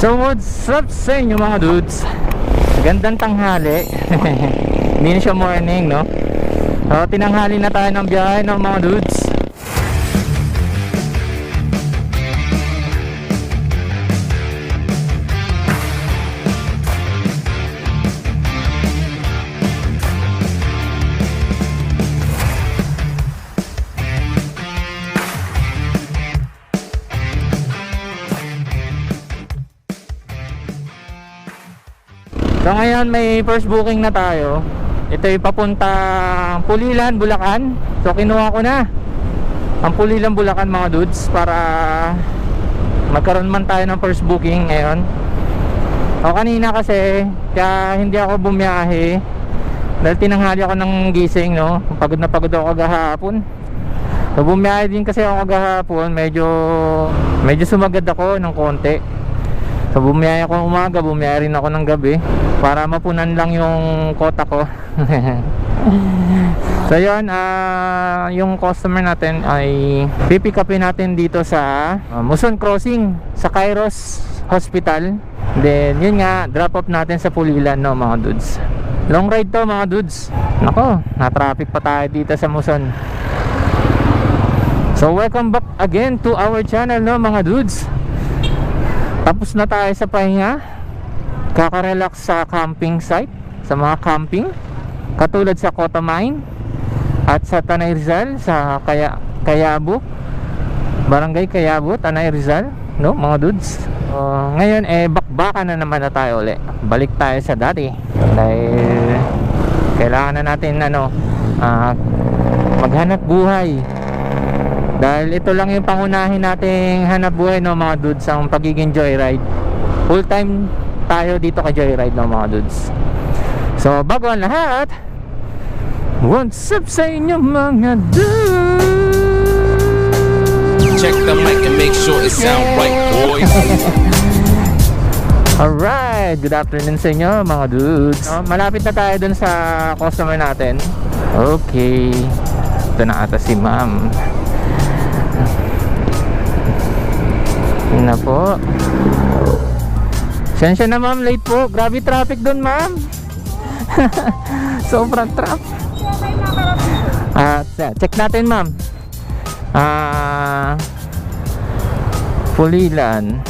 So what's up sa inyo mga dudes? Gandang tanghali. Hindi morning, no? So tinanghali na tayo ng biyahe ng mga dudes. So ngayon may first booking na tayo. Ito ay papunta Pulilan, Bulacan. So kinuha ko na ang Pulilan, Bulacan mga dudes para magkaroon man tayo ng first booking ngayon. O kanina kasi kaya hindi ako bumiyahe dahil tinanghali ako ng gising no. Pagod na pagod ako kagahapon. So bumiyahe din kasi ako kagahapon, medyo medyo sumagad ako ng konti. So bumiyahe ako ng umaga, bumiyahe rin ako ng gabi para mapunan lang yung kota ko. so yun, ah, yung customer natin ay pipick upin natin dito sa ah, Muson Crossing sa Kairos Hospital. Then yun nga, drop off natin sa Pulilan no mga dudes. Long ride to mga dudes. Nako, na-traffic pa tayo dito sa Muson. So welcome back again to our channel no mga dudes. Tapos na tayo sa pahinga. Kaka-relax sa camping site, sa mga camping. Katulad sa Kota Mine at sa Tanay Rizal sa Kaya Kayabo. Barangay Kayabo, Tanay Rizal, no, mga dudes. So, ngayon eh bakbaka na naman na tayo uli. Balik tayo sa dati. Dahil kailangan na natin ano, ah, maghanap buhay. Dahil ito lang yung pangunahin nating hanap buhay no mga dudes ang pagiging joyride. Full time tayo dito kay joyride no mga dudes. So bago ang lahat, what's up sa inyo mga dudes? Check the mic and make sure it sound right, boys. Alright, good afternoon sa inyo mga dudes no, Malapit na tayo dun sa customer natin Okay Ito na ata si ma'am Yun na po Sensya na ma'am, late po Grabe traffic dun ma'am Sobrang traffic At check natin ma'am Ah Pulilan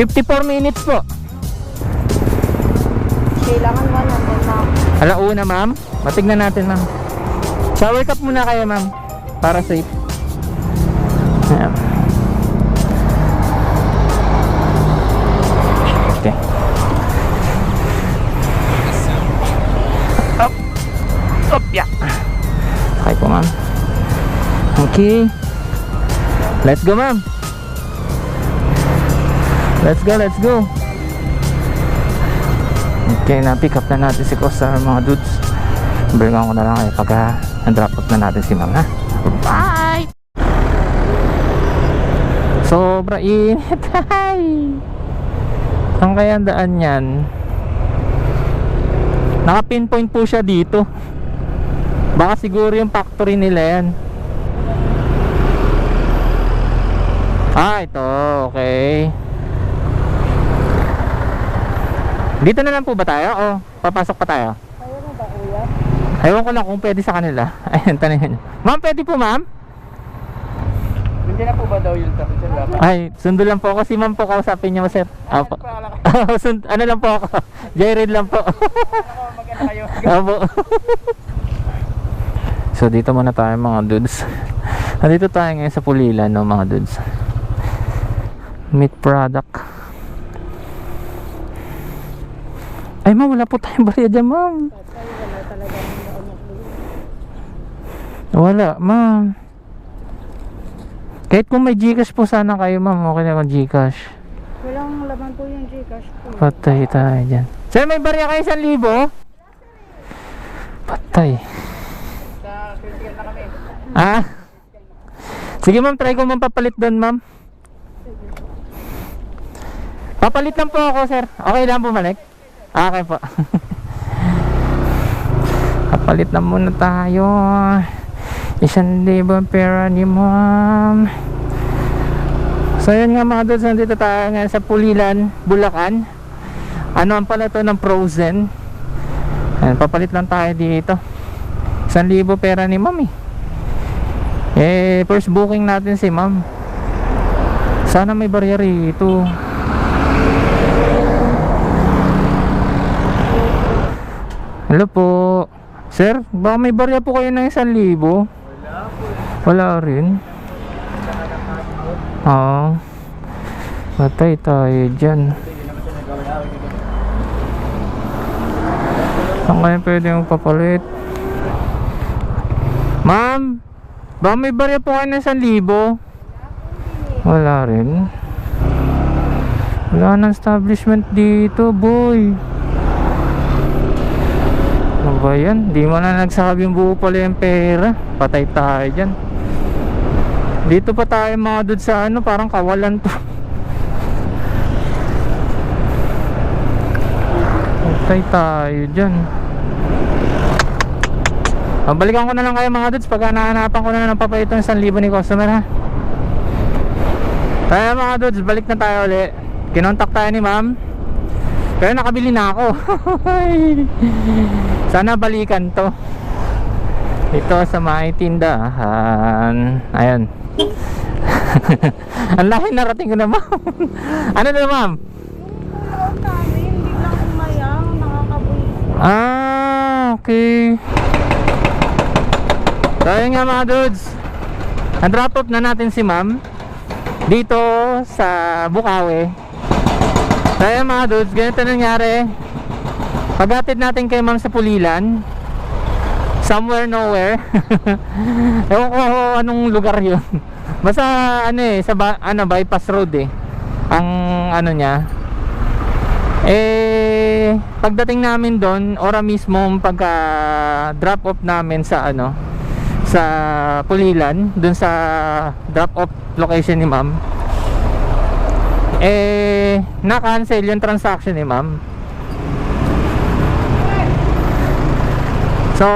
54 minutes po. Kailangan mo nandun na. Alauna, ma'am. Matignan natin, ma'am. Shower cap muna kayo, ma'am. Para safe. Ayan. Okay. Up. Up, yeah. Okay po, ma'am. Okay. Let's go, ma'am. Let's go, let's go. Okay, na-pick up na natin si Costa mga dudes. Balikan ko na lang kayo pag ah, na-drop off na natin si ma'am ha. Bye! Sobra init. Ay! Ang kaya ang daan yan? Naka-pinpoint po siya dito. Baka siguro yung factory nila yan. Ah, ito. Okay. Dito na lang po ba tayo o papasok pa tayo? Kaya mo ba? Ewan ko lang kung pwede sa kanila. Ayun, tanongin. Ma'am, pwede po ma'am? Hindi na po ba daw yung tapos dyan dapat? Ay, sundo lang po ako. Si ma'am po kausapin niyo, sir. Apo. Sund- ano lang po ako. Jared lang po. Maganda kayo. Apo. so, dito muna tayo mga dudes. Nandito tayo ngayon sa Pulilan, no, mga dudes. Meat product. Ay, ma'am, wala po tayong barya dyan, ma'am. Wala, ma'am. Kahit kung may Gcash po sana kayo, ma'am, okay na kung Gcash. Walang laman po yung Gcash po. Patay tayo dyan. Sir, may barya kayo isang libo? Patay. Sa critical na kami. Ah? Sige ma'am, try ko ma'am papalit doon ma'am. Papalit lang po ako, sir. Okay lang bumalik? Okay po. Papalit na muna tayo. Isang libo ang pera ni ma'am. So yun nga mga dudes, nandito tayo ngayon sa Pulilan, Bulacan. Ano ang pala to ng Frozen. Ayan, papalit lang tayo dito. 1,000 pera ni ma'am eh. Eh, first booking natin si ma'am. Sana may barya rito. Hello po. Sir, baka may barya po kayo ng 1,000? Wala po. Wala rin. Oo. Patay tayo dyan. Saan kaya pwede magpapalit? Ma'am, baka may barya po kayo ng 1,000? Wala rin. Wala nang establishment dito, boy. Ano ba yan? Di mo na nagsabi yung buo pala yung pera. Patay tayo dyan. Dito pa tayo mga dude sa ano, parang kawalan to. Patay tayo dyan. Ah, balikan ko na lang kayo mga dudes pagka nahanapan ko na ng papayito ng 1,000 ni customer ha. Kaya mga dudes, balik na tayo ulit. Kinontak tayo ni ma'am. Pero nakabili na ako. Sana balikan to. Ito sa may tindahan. Ayan. Ang lahi narating ko na ma'am. ano na ma'am? Namin, biglang umayang, nakakabulis. Ah, okay. So yun nga mga dudes. Na-drop off na natin si ma'am dito sa Bukawi. So yun mga dudes, ganito nangyari. Paghatid natin kay ma'am sa Pulilan, somewhere nowhere. Ewan ko anong lugar yun. Basta ano eh, sa ano, bypass road eh. Ang ano niya, eh, pagdating namin doon, ora mismo pagka drop off namin sa ano, sa Pulilan, doon sa drop off location ni ma'am. Eh, na-cancel yung transaction ni ma'am. So,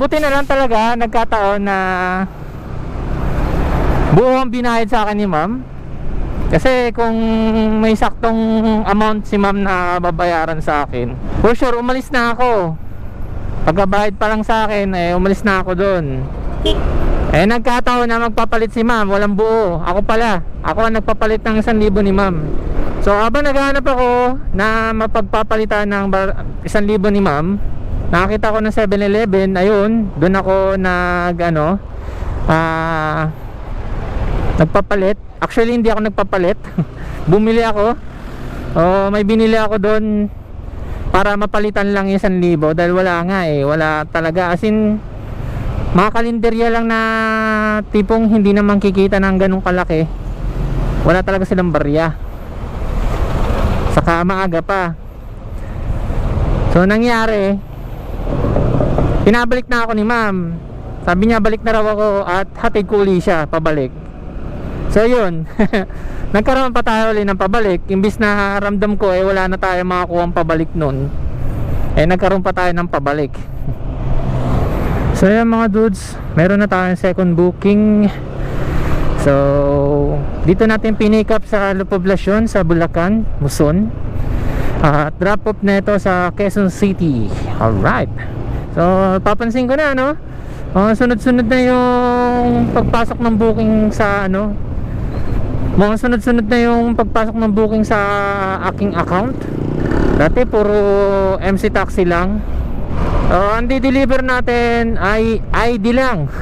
buti na lang talaga nagkataon na buo ang binayad sa akin ni ma'am. Kasi kung may saktong amount si ma'am na babayaran sa akin, for sure umalis na ako. Pagkabayad pa lang sa akin, eh umalis na ako doon. Eh nagkataon na magpapalit si ma'am, walang buo. Ako pala, ako ang nagpapalit ng 1,000 ni ma'am. So habang naghahanap ako na mapagpapalitan ng bar- 1,000 ni ma'am, nakakita ko ng 7-Eleven, ayun, doon ako nag ano, ah nagpapalit. Actually hindi ako nagpapalit. Bumili ako. Oh, may binili ako doon para mapalitan lang yung 1,000 dahil wala nga eh, wala talaga as in mga kalenderya lang na tipong hindi naman kikita ng ganong kalaki. Wala talaga silang barya. Saka maaga pa. So nangyari, pinabalik na ako ni ma'am. Sabi niya balik na raw ako at hatid ko uli siya pabalik. So yun. Nagkaroon pa tayo ulit ng pabalik. Imbis na ramdam ko eh wala na tayo makakuha pabalik nun. Eh nagkaroon pa tayo ng pabalik. So yan mga dudes. Meron na tayong second booking. So Dito natin pinick up sa Poblacion Sa Bulacan, Muson At drop off na ito sa Quezon City. Alright So papansin ko na no? Mga sunod-sunod na yung pagpasok ng booking sa ano? Mga sunod-sunod na yung pagpasok ng booking sa aking account. Dati puro MC Taxi lang. So ang di-deliver natin ay ID lang.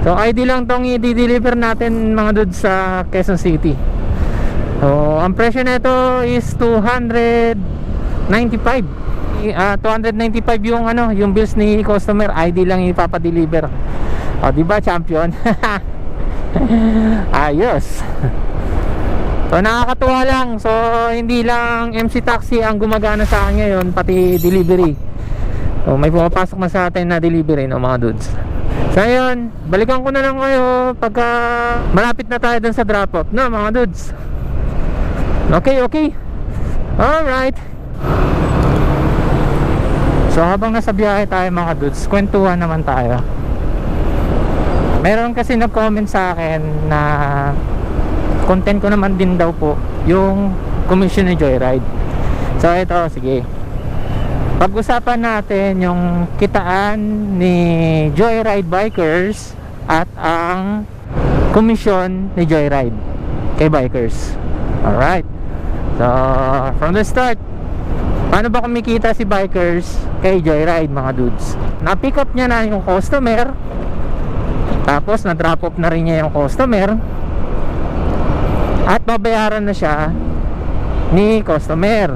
So ID lang tong i-deliver natin mga dudes sa Quezon City. So ang presyo nito is 295 Ah, 295 yung ano yung bills ni customer ID lang ipapa-deliver. O di ba champion? Ayos. So nakakatuwa lang. So hindi lang MC Taxi ang gumagana sa akin ngayon pati delivery. So may pumapasok na sa atin na delivery no mga dudes? So yun balikan ko na lang kayo pagka malapit na tayo dun sa drop off no mga dudes? Okay okay. Alright So habang nasa biyahe tayo mga dudes, kwentuhan naman tayo. Meron kasi nag-comment sa akin na content ko naman din daw po yung commission ni Joyride. So ito, sige. Pag-usapan natin yung kitaan ni Joyride Bikers at ang commission ni Joyride kay bikers. Alright. So, from the start, paano ba kumikita si bikers kay Joyride mga dudes? Na-pick up niya na yung customer, tapos na-drop off na rin niya yung customer, at babayaran na siya ni customer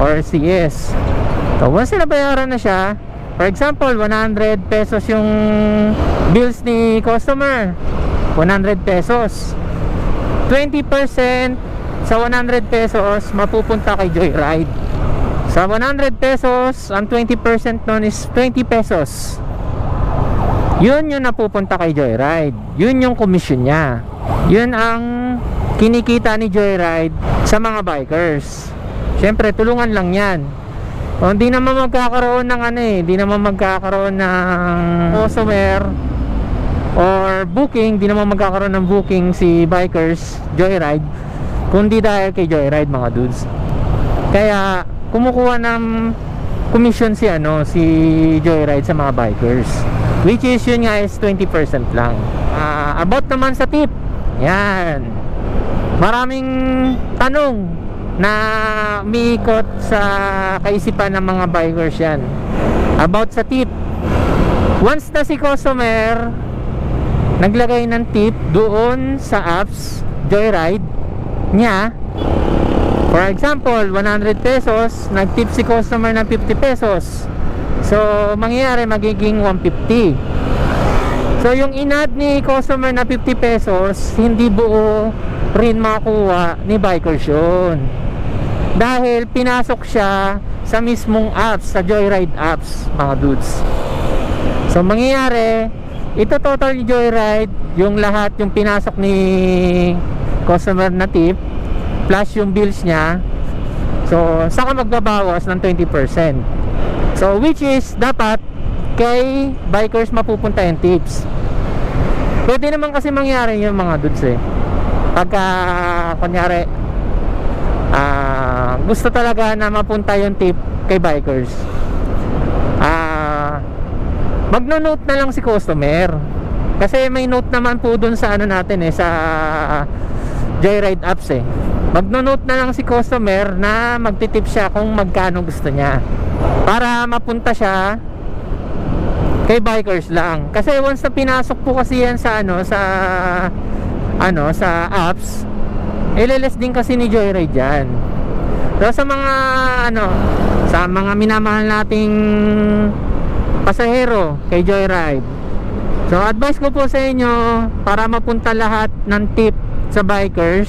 or CS. So, once nabayaran na siya, for example, 100 pesos yung bills ni customer. 100 pesos. 20% sa 100 pesos mapupunta kay Joyride. Sa 100 pesos, ang 20% nun is 20 pesos. Yun yung napupunta kay Joyride. Yun yung commission niya. Yun ang kinikita ni Joyride sa mga bikers. Siyempre, tulungan lang yan. O, hindi naman magkakaroon ng ano eh, hindi naman magkakaroon ng customer or booking, hindi naman magkakaroon ng booking si bikers Joyride kundi dahil kay Joyride mga dudes. Kaya kumukuha ng commission si ano si Joyride sa mga bikers. Which is yun nga is 20% lang. Ah, about naman sa tip. Yan. Maraming tanong na umiikot sa kaisipan ng mga bikers yan. About sa tip. Once na si customer naglagay ng tip doon sa apps Joyride niya for example 100 pesos nagtip si customer ng 50 pesos. So mangyayari magiging 150 so yung inad ni customer na 50 pesos hindi buo rin makuha ni bikers yun dahil pinasok siya sa mismong apps sa Joyride apps mga dudes. So mangyayari ito total Joyride yung lahat yung pinasok ni customer na tip plus yung bills niya so saka magbabawas ng 20% so which is dapat kay bikers mapupunta yung tips. Pwede naman kasi mangyari yung mga dudes eh. Pagka kunyari ah gusto talaga na mapunta yung tip kay bikers. Ah magno-note na lang si customer. Kasi may note naman po dun sa ano natin eh sa Joyride apps eh magno-note na lang si customer na magtitip siya kung magkano gusto niya. Para mapunta siya kay bikers lang. Kasi once na pinasok po kasi yan sa ano sa ano sa apps ililis din kasi ni Joyride yan so sa mga ano sa mga minamahal nating pasahero kay Joyride. So advice ko po sa inyo para mapunta lahat ng tip sa bikers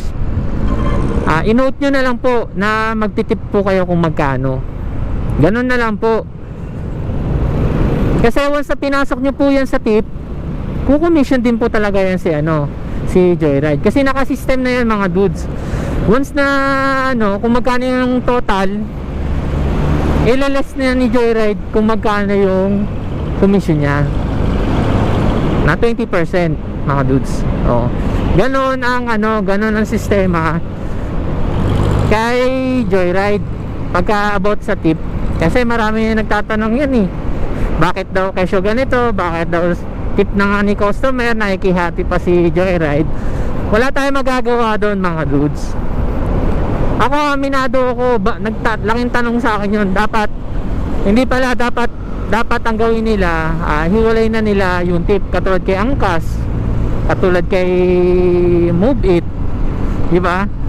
ah inote nyo na lang po na magtitip po kayo kung magkano. Ganun na lang po. Kasi once na pinasok nyo po yan sa tip kukommission din po talaga yan si ano si Joyride. Kasi naka-system na yan mga dudes. Once na ano kung magkano yung total ilalas na yan ni Joyride kung magkano yung commission niya. Na 20% mga dudes. Oh. ganon ang ano ganon ang sistema kay Joyride pagka about sa tip kasi marami nagtatanong yan eh. Bakit daw kesyo ganito? Bakit daw tip nga ni customer? Nakikihati pa si Joyride. Wala tayong magagawa doon mga dudes. Ako aminado ako. Ba, nagtat laking tanong sa akin yun. Dapat hindi pala dapat dapat ang gawin nila ah, hiwalay na nila yung tip. Katulad kay Angkas katulad kay Move It. Di ba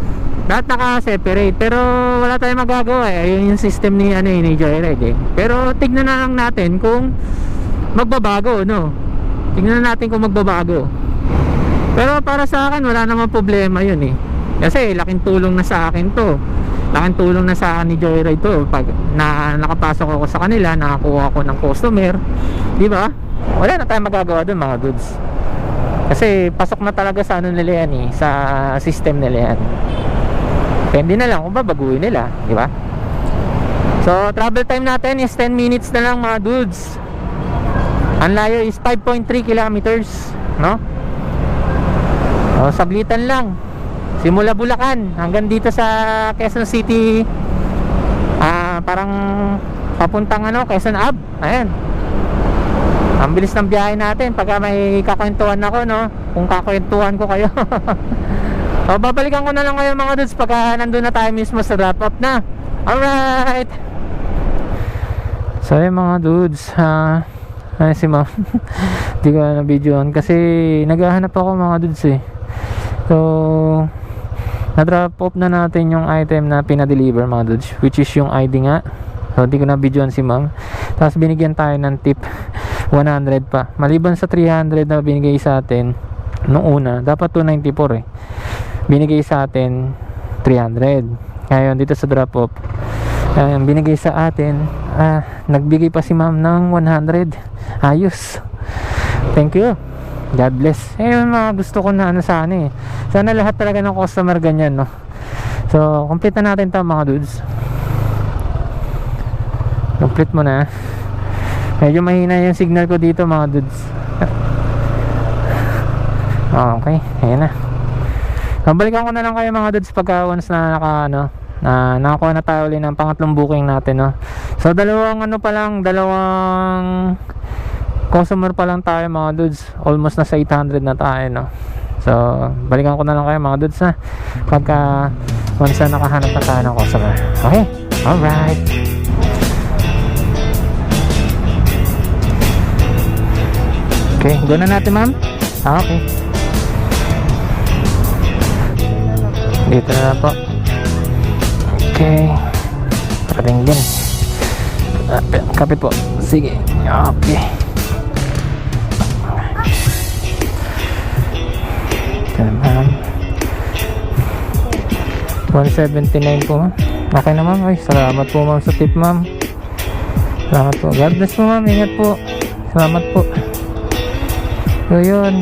lahat naka-separate pero wala tayong magagawa eh. Ayun yung system ni ano eh, ni Joyride eh. Pero tignan na lang natin kung magbabago no? Tignan na natin kung magbabago. Pero para sa akin wala namang problema yun eh. Kasi laking tulong na sa akin to. Laking tulong na sa akin ni Joyride to. Pag na nakapasok ako sa kanila nakakuha ako ng customer di ba? Wala na tayong magagawa dun mga goods. Kasi pasok na talaga sa ano nila yan eh sa system nila yan depende na lang. Kung babaguhin nila di ba? So travel time natin is 10 minutes na lang mga dudes. Ang layo is 5.3 kilometers no? O saglitan lang. Simula Bulacan hanggang dito sa Quezon City. Ah parang papuntang ano Quezon Ab. Ayan. Ang bilis ng biyahe natin. Pagka may kakwentuhan ako no? Kung kakwentuhan ko kayo o babalikan ko na lang kayo mga dudes pagka nandun na tayo mismo sa wrap up na. Alright! So yun mga dudes ha? Ay si ma'am. Di ko na videoan kasi naghahanap ako mga dudes eh. So na-drop off na natin yung item na pinadeliver mga dudes which is yung ID nga. So di ko na videoan si ma'am. Tapos binigyan tayo ng tip. 100 pa. Maliban sa 300 na binigay sa atin nung una dapat 294 eh binigay sa atin 300 ngayon dito sa drop off ayun, binigay sa atin ah, nagbigay pa si ma'am ng 100 ayos. Thank you. God bless. Eh yung mga gusto ko na ano sana eh. Sana lahat talaga ng customer ganyan no? So complete na natin to mga dudes. Complete mo na. Medyo mahina yung signal ko dito mga dudes. Okay. Ayan na Babalikan ko na lang kayo mga dudes pagka once na naka ano na nakakuha na tayo ulit ng pangatlong booking natin no. So dalawang ano pa lang, dalawang customer pa lang tayo mga dudes. Almost na sa 800 na tayo no. So balikan ko na lang kayo mga dudes ha pagka once na nakahanap na tayo ng customer. Okay? Alright. Okay, go na natin ma'am. Ah, Okay. Dito na po. Okay. Kapatid din. Ah, kapit po. Sige. Okay. Ito naman. 179 po ma'am. Okay na ma'am. Ay, salamat po ma'am sa tip ma'am. Salamat po. God bless po ma'am. Ingat po. Salamat po. So yun.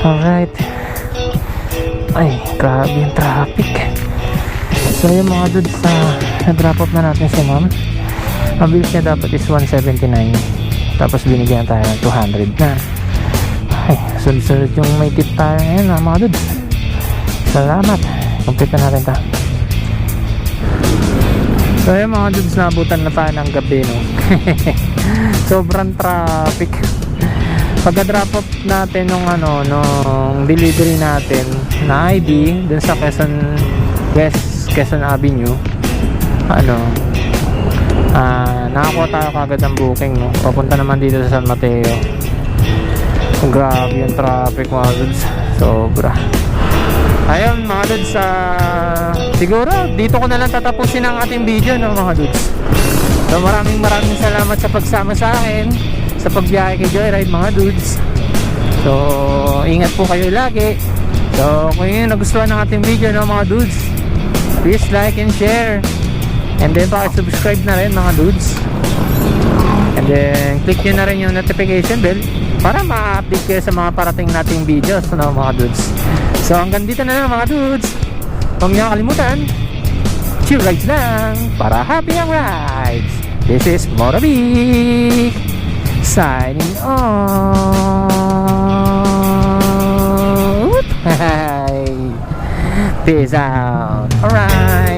Alright. Ay, grabe yung traffic. So yung mga dudes sa na-drop off na natin si ma'am. Ang bilis niya dapat is 179. Tapos binigyan tayo ng 200 na. Ay, sunod-sunod yung may tip tayo ngayon ah, mga dudes. Salamat. Complete na natin ta. So yung mga dudes nabutan na tayo ng gabi no. Sobrang traffic pagka-drop off natin nung ano nung delivery natin na ID dun sa Quezon West Quezon Avenue. Ano? Ah nakakuha tayo kagad ng booking no? Papunta naman dito sa San Mateo. Grabe yung traffic mga dudes sobra. Ayun mga dudes ah, siguro dito ko na lang tatapusin ang ating video no mga dudes so maraming maraming salamat sa pagsama sa akin sa pagbiyahe kay Joyride mga dudes so ingat po kayo lagi so kung yun nagustuhan ng ating video no mga dudes please like and share. And then subscribe na rin mga dudes. And then click nyo na rin yung notification bell para ma-update kayo sa mga parating nating videos no mga dudes. So hanggang dito na lang mga dudes. Huwag nyo kalimutan chill rides lang para happy ang rides. This is Moravic signing out. Peace out. All right.